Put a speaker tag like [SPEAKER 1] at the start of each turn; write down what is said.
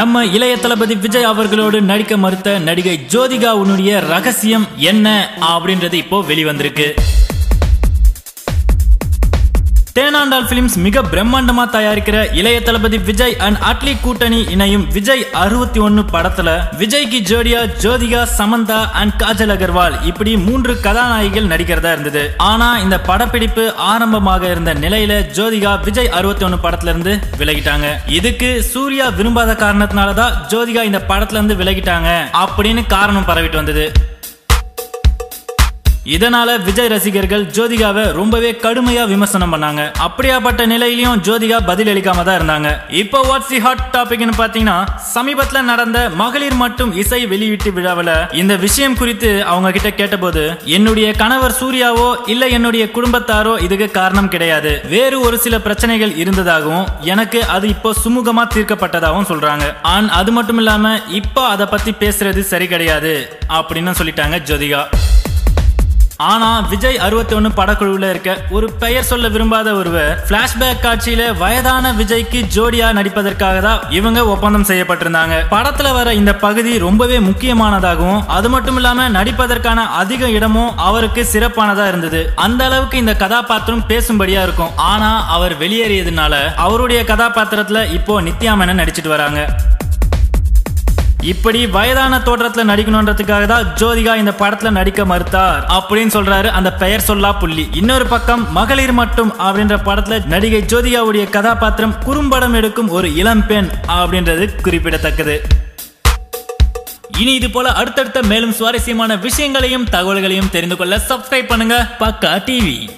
[SPEAKER 1] நம்ம இளைய தளபதி விஜய் அவர்களோடு நடிக்க மறுத்த நடிகை ஜோதிகா உன்னுடைய ரகசியம் என்ன அப்படின்றது இப்போ வெளிவந்திருக்கு. தேனாண்டால் பிலிம்ஸ் மிக பிரம்மாண்டமா தயாரிக்கிற இளைய தளபதி விஜய் அண்ட் அட்லி கூட்டணி இணையும் விஜய் அறுபத்தி ஒன்னு படத்துல விஜய்க்கு ஜோடியா ஜோதிகா சமந்தா அண்ட் காஜல் அகர்வால் இப்படி மூன்று கதாநாயகிகள் நடிக்கிறதா இருந்தது. ஆனா இந்த படப்பிடிப்பு ஆரம்பமாக இருந்த நிலையில ஜோதிகா விஜய் அறுபத்தி ஒன்னு படத்துல இருந்து விலகிட்டாங்க. இதுக்கு சூர்யா விரும்பாத காரணத்தினாலதான் ஜோதிகா இந்த படத்துல இருந்து விலகிட்டாங்க. அப்படின்னு காரணம் பரவிட்டு வந்தது. இதனால விஜய் ரசிகர்கள் ஜோதிகாவை ரொம்பவே கடுமையா விமர்சனம் பண்ணாங்க. அப்படியாப்பட்ட நிலையிலையும் ஜோதிகா பதில் அளிக்காம தான் இருந்தாங்க. இப்போ வாட்ஸ் தி ஹாட் டாபிக்னு பாத்தீங்கன்னா சமீபத்துல நடந்த மகளிர் மற்றும் இசை வெளியீட்டு விழாவில் இந்த விஷயம் குறித்து அவங்க கிட்ட கேட்டபோது என்னுடைய கணவர் சூர்யாவோ இல்ல என்னுடைய குடும்பத்தாரோ இதுக்கு காரணம் கிடையாது. வேறு ஒரு சில பிரச்சனைகள் இருந்ததாகவும் எனக்கு அது இப்போ சுமூகமா தீர்க்கப்பட்டதாகவும் சொல்றாங்க. ஆன் அது மட்டும் இல்லாம இப்போ அதை பத்தி பேசுறது சரி கிடையாது அப்படின்னு சொல்லிட்டாங்க ஜோதிகா. ஆனா விஜய் அறுபத்தி ஒன்னு படக்குழுவில் இருக்க ஒரு பெயர் சொல்ல விரும்பாத ஒருவர் பிளாஷ்பேக் காட்சியில வயதான விஜய்க்கு ஜோடியா நடிப்பதற்காக தான் இவங்க ஒப்பந்தம் செய்யப்பட்டிருந்தாங்க. படத்துல வர இந்த பகுதி ரொம்பவே முக்கியமானதாகவும் அது மட்டும் இல்லாம நடிப்பதற்கான அதிக இடமும் அவருக்கு சிறப்பானதா இருந்தது. அந்த அளவுக்கு இந்த கதாபாத்திரம் பேசும்படியா இருக்கும். ஆனா அவர் வெளியேறியதுனால அவருடைய கதாபாத்திரத்துல இப்போ நித்யா மேனன் நடிச்சிட்டு வராங்க. இப்படி வயதான தோற்றத்துல நடிக்கணுன்றதுக்காக தான் ஜோதிகா இந்த படத்துல நடிக்க மறுத்தார் அப்படின்னு சொல்றாரு அந்த பெயர் சொல்லா புள்ளி. இன்னொரு பக்கம் மகளிர் மட்டும் அப்படின்ற படத்துல நடிகை ஜோதிகாவுடைய கதாபாத்திரம் குறும்படம் எடுக்கும் ஒரு இளம் பெண் அப்படின்றது குறிப்பிடத்தக்கது. இனி இது போல அடுத்தடுத்த மேலும் சுவாரஸ்யமான விஷயங்களையும் தகவல்களையும் தெரிந்து கொள்ள சப்ஸ்கிரைப் பண்ணுங்க. பக்கா டிவி